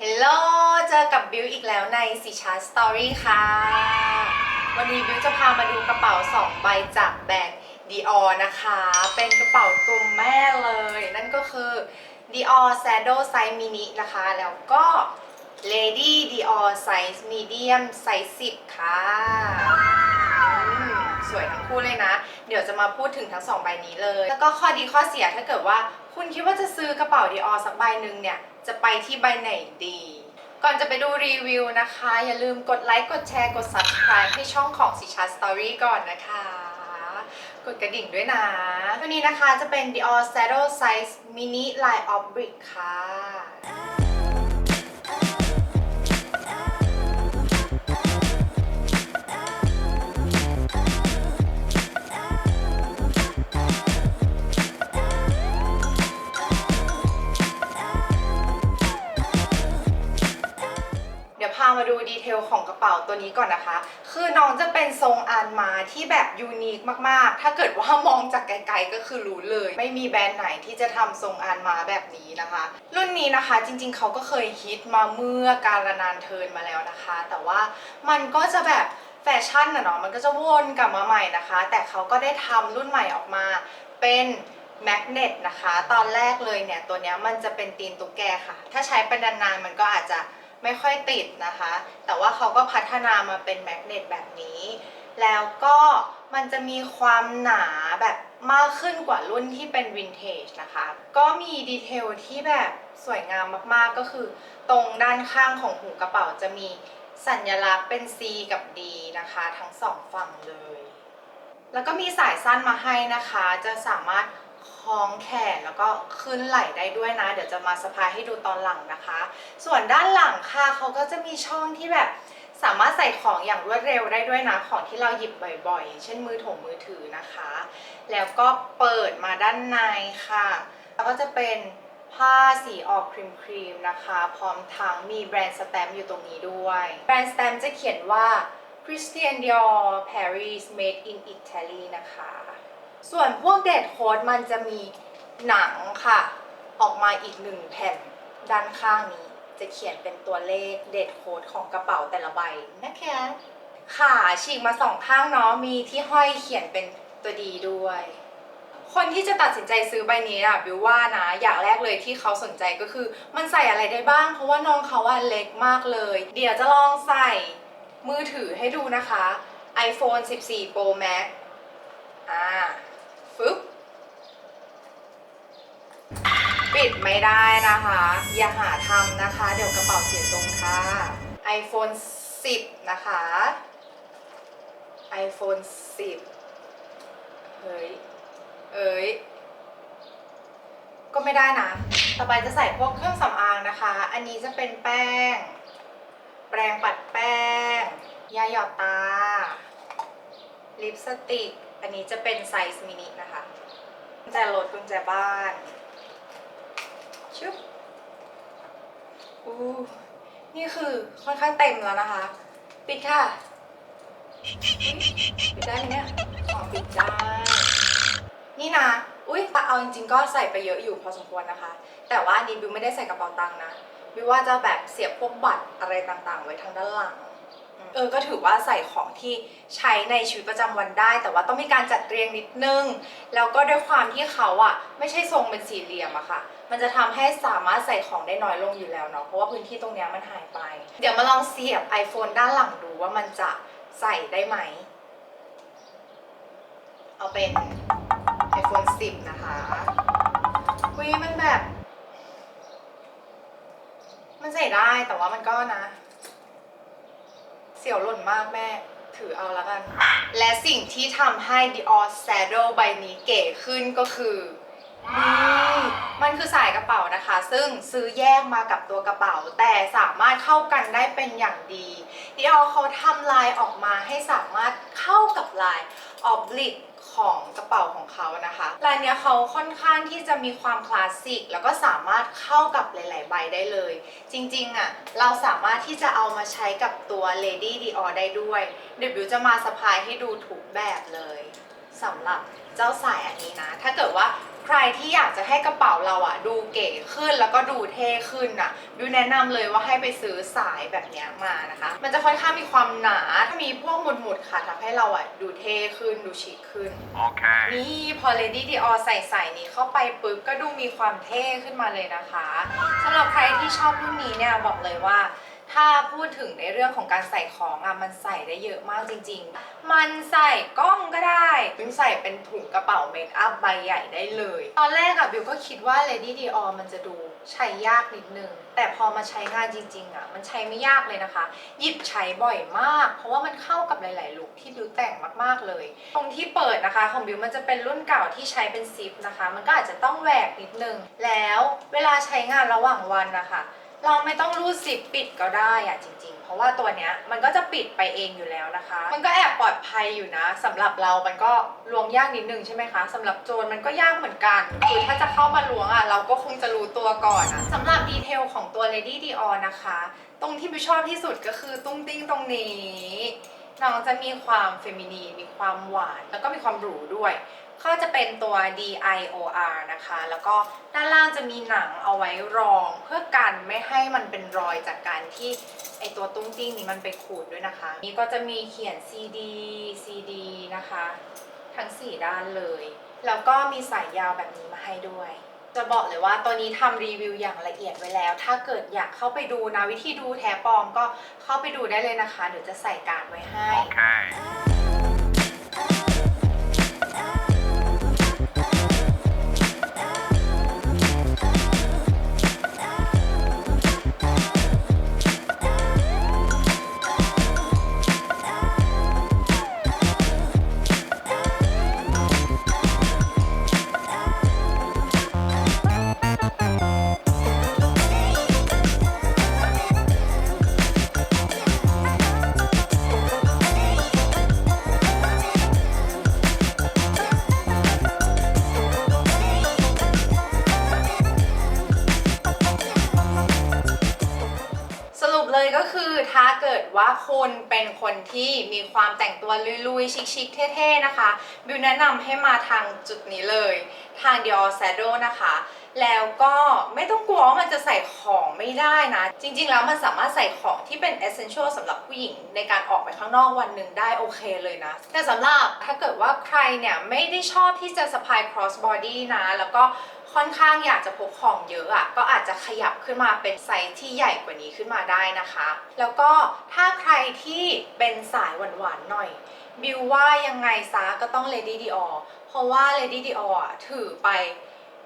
เฮลโลเจอกับบิวอีกแล้วในสิชาร์สตอรี่ค่ะ วันนี้บิวจะพามาดูกระเป๋า 2 ใบจากแบรนด์ Dior นะคะ เป็นกระเป๋าตัวแม่เลย นั่นก็คือ Dior Shadow Size Mini นะคะ แล้วก็ Lady Dior Size Medium Size 10 ค่ะ สวยทั้งคู่เลยนะ เดี๋ยวจะมาพูดถึงทั้งสองใบนี้เลย แล้วก็ข้อดีข้อเสียถ้าเกิดว่าคุณคิดว่าจะซื้อกระเป๋า Dior สักใบหนึ่งเนี่ย จะไปที่ใบไหนดี ก่อนจะไปดูรีวิวนะคะ อย่าลืมกดไลค์กดแชร์กด subscribe ให้ช่องของสิชาสตอรี่ก่อนนะคะกดกระดิ่งด้วยนะ ตัวนี้นะคะจะเป็น Dior Saddle Size Mini Line of Brick ค่ะ ทลของกระเป๋าตัวนี้ก่อนนะคะ คือน้องจะเป็นทรงอานมาที่แบบยูนิคมากๆ ถ้าเกิดว่ามองจากไกลๆก็คือรู้เลย ไม่มีแบรนด์ไหนที่จะทำทรงอานมาแบบนี้นะคะ รุ่นนี้นะคะจริงๆเขาก็เคยฮิตมาเมื่อการนานเทินมาแล้วนะคะ แต่ว่ามันก็จะแบบแฟชั่นนะเนาะมันก็จะวนกลับมาใหม่นะคะ แต่เขาก็ได้ทำรุ่นใหม่ออกมาเป็นแมกเนตนะคะ ตอนแรกเลยเนี่ย ตัวนี้มันจะเป็นตีนตุ๊กแกค่ะ ถ้าใช้ไปนานๆมันก็อาจจะ ไม่ค่อยติดนะคะ แต่ว่าเขาก็พัฒนามาเป็นแมกเนตแบบนี้ แล้วก็มันจะมีความหนาแบบมากขึ้นกว่ารุ่นที่เป็นวินเทจนะคะ ก็มีดีเทลที่แบบสวยงามมากๆก็คือ ตรงด้านข้างของหูกระเป๋าจะมีสัญลักษณ์เป็น C กับ D นะคะ ทั้งสองฝั่งเลย แล้วก็มีสายสั้นมาให้นะคะ จะสามารถ คล้องแขนแล้วก็ขึ้นไหล่ได้ด้วยนะ เดี๋ยวจะมาสะพายให้ดูตอนหลังนะคะ ส่วนด้านหลังค่ะเขาก็จะมีช่องที่แบบสามารถใส่ของอย่างรวดเร็วได้ด้วยนะ ของที่เราหยิบบ่อยๆ เช่นมือถงมือถือนะคะ แล้วก็เปิดมาด้านในค่ะ แล้วก็จะเป็นผ้าสีออกครีมๆนะคะ พร้อมทั้งมีแบรนด์สแตมป์อยู่ตรงนี้ด้วย แบรนด์สแตมป์จะเขียนว่า Christian Dior Paris Made in Italy นะคะ ส่วนพวกเดทโค้ดมันจะมีหนังค่ะ ออกมาอีกหนึ่งแผ่นด้านข้างนี้ จะเขียนเป็นตัวเลขเดทโค้ดของกระเป๋าแต่ละใบนะคะค่ะฉีกมาสองข้างเนาะมีที่ห้อยเขียนเป็นตัวดีด้วย คนที่จะตัดสินใจซื้อใบนี้อะบิวว่านะ อย่างแรกเลยที่เขาสนใจก็คือ มันใส่อะไรได้บ้าง เพราะว่าน้องเขาว่าเล็กมากเลย เดี๋ยวจะลองใส่มือถือให้ดูนะคะ iPhone 14 Pro Max อ่า ฟึบปิดไม่ได้นะคะ อย่าหาทำนะคะ เดี๋ยวกระเป๋าเสียทรงค่ะ iPhone 10 นะคะ iPhone 10 เฮ้ย เอ้ย ก็ไม่ได้นะ ต่อไปจะใส่พวกเครื่องสำอางนะคะ อันนี้จะเป็นแป้ง แปรงปัดแป้ง ยาหยอดตา ลิปสติก อันนี้จะเป็นไซส์มินินะคะกุญแจรถกุญแจบ้านชุบอู้นี่คือค่อนข้างเต็มแล้วนะคะ ปิดค่ะ ปิดได้ไหมเนี่ยขอปิดได้ นี่นะ อุ้ยเอาจริงๆก็ใส่ไปเยอะอยู่พอสมควรนะคะ แต่ว่าอันนี้บิวไม่ได้ใส่กระเป๋าตังค์นะ บิวว่าจะแบบเสียบพวกบัตรอะไรต่างๆ ไว้ทางด้านหลัง เออก็ถือว่าใส่ของที่ใช้ในชีวิตประจำวันได้ แต่ว่าต้องมีการจัดเรียงนิดนึง แล้วก็ด้วยความที่เขาอะไม่ใช่ทรงเป็นสี่เหลี่ยมอะค่ะ มันจะทำให้สามารถใส่ของได้น้อยลงอยู่แล้วเนาะเพราะว่าพื้นที่ตรงเนี้ยมันหายไป เดี๋ยวมาลองเสียบ iPhone ด้านหลังดูว่ามันจะใส่ได้ไหม เอาเป็น iPhone 10 นะคะวิมันแบบ มันใส่ได้แต่ว่ามันก็นะ สียวหล่นมากแม่ ถือเอาแล้วกัน และสิ่งที่ทำให้ Dior Saddle ใบนี้เก๋ขึ้นก็คือนี่มันคือสายกระเป๋านะคะ ซึ่งซื้อแยกมากับตัวกระเป๋า แต่สามารถเข้ากันได้เป็นอย่างดีดิออเขาทำลายออกมาให้สามารถเข้ากับลายออบลิก ของกระเป๋าของเขานะคะลายเนี้ยเขาค่อนข้างที่จะมีความคลาสสิกแล้วก็สามารถเข้ากับหลาย ๆ ใบได้เลย จริงๆอะเราสามารถที่จะเอามาใช้กับตัว Lady Dior ได้ด้วยเดี๋ยวบิวจะมาสะพายให้ดูถูกแบบเลยสำหรับเจ้าสายอันนี้นะ ถ้าเกิดว่า ใครที่อยากจะให้กระเป๋าเราอะดูเก๋ขึ้นแล้วก็ดูเท่ขึ้นอะบิวแนะนำเลยว่าให้ไปซื้อสายแบบเนี้ยมานะคะ มันจะค่อนข้างมีความหนา ถ้ามีพวกหมุดๆค่ะทำให้เราอะดูเท่ขึ้นดูชิคขึ้น Okay. นี่พอ Lady Dior ใส่ใส่นี้เข้าไปปุ๊บก็ดูมีความเท่ขึ้นมาเลยนะคะสำหรับใครที่ชอบรุ่นนี้เนี่ยบอกเลยว่า ถ้าพูดถึงในเรื่องของการใส่ของอะมันใส่ได้เยอะมากจริง ๆ มันใส่กล้องก็ได้บิวใส่เป็นถุงกระเป๋าเมคอัพใบใหญ่ได้เลย ตอนแรกอะบิวก็คิดว่า Lady Dior มันจะดูใช้ยากนิดนึง แต่พอมาใช้งานจริง ๆอะมันใช้ไม่ยากเลยนะคะ หยิบใช้บ่อยมาก เพราะว่ามันเข้ากับหลาย ๆ ลุคที่บิวแต่งมากๆเลย ตรงที่เปิดนะคะของบิวมันจะเป็นรุ่นเก่าที่ใช้เป็นซิปนะคะ มันก็อาจจะต้องแหวกนิดนึง แล้วเวลาใช้งานระหว่างวันนะคะ เราไม่ต้องรูดซิปปิดก็ได้อะจริง ๆ เพราะว่าตัวเนี้ยมันก็จะปิดไปเองอยู่แล้วนะคะ มันก็แอบปลอดภัยอยู่นะสำหรับเรา มันก็ล้วงยากนิดนึงใช่ไหมคะสำหรับโจรมันก็ยากเหมือนกันคือถ้าจะเข้ามาล้วงอะเราก็คงจะรู้ตัวก่อนอะสำหรับดีเทลของตัว Lady Dior นะคะ ตรงที่บิวชอบที่สุดก็คือตุ้งติ้งตรงนี้น้องจะมีความเฟมินีนมีความหวาน แล้วก็มีความหรูด้วย ก็จะเป็นตัว DIOR นะคะ แล้วก็ด้านล่างจะมีหนังเอาไว้รองเพื่อกันไม่ให้มันเป็นรอยจากการที่ไอตัวตุ้งติ้งนี้มันไปขูดด้วยนะคะ นี่ก็จะมีเขียน CD CD นะคะ ทั้ง 4 ด้านเลย แล้วก็มีสายยาวแบบนี้มาให้ด้วย จะบอกเลยว่าตัวนี้ทำรีวิวอย่างละเอียดไว้แล้ว ถ้าเกิดอยากเข้าไปดูนะวิธีดูแท้ปลอมก็เข้าไปดูได้เลยนะคะ เดี๋ยวจะใส่การ์ดไว้ให้ Okay. ว่าคุณเป็นคนที่มีความแต่งตัวลุยๆ ชิคๆเท่ๆนะคะ บิวแนะนำให้มาทางจุดนี้เลย ทาง Dior Shadow นะคะ แล้วก็ไม่ต้องกลัวว่ามันจะใส่ของไม่ได้นะ จริงๆแล้วมันสามารถใส่ของที่เป็น essential สำหรับผู้หญิงในการออกไปข้างนอกวันหนึ่งได้โอเคเลยนะ แต่สำหรับถ้าเกิดว่าใครเนี่ยไม่ได้ชอบที่จะสะพาย cross body นะ แล้วก็ค่อนข้างอยากจะพกของเยอะอะ่ะก็อาจจะขยับขึ้นมาเป็นไซส์ที่ใหญ่กว่านี้ขึ้นมาได้นะคะ แล้วก็ถ้าใครที่เป็นสายหวานๆหน่อยบิวว่ายังไงซะก็ต้อง Lady Dior เพราะว่า Lady Dior อะถือไป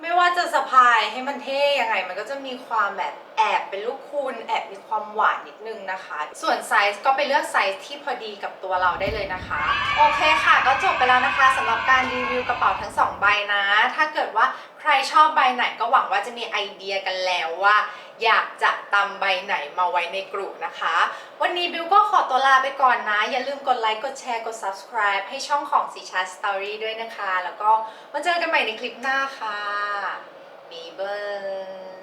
ไม่ว่าจะสะพายให้มันเท่ยังไง มันก็จะมีความแบบแอบเป็นลูกคุณแอบมีความหวานนิดนึงนะคะ ส่วนไซส์ก็ไปเลือกไซส์ที่พอดีกับตัวเราได้เลยนะคะ โอเคค่ะ ก็จบไปแล้วนะคะสำหรับการรีวิวกระเป๋าทั้งสองใบนะ ถ้าเกิดว่าใครชอบใบไหนก็หวังว่าจะมีไอเดียกันแล้วว่า อยากจะตำใบไหนมาไว้ในกลุ่มนะคะ วันนี้บิวก็ขอตัวลาไปก่อนนะ อย่าลืมกดไลค์กดแชร์กด subscribe ให้ช่องของสีชาสตอรี่ด้วยนะคะ แล้วก็มาเจอกันใหม่ในคลิปหน้าค่ะบีเบิร์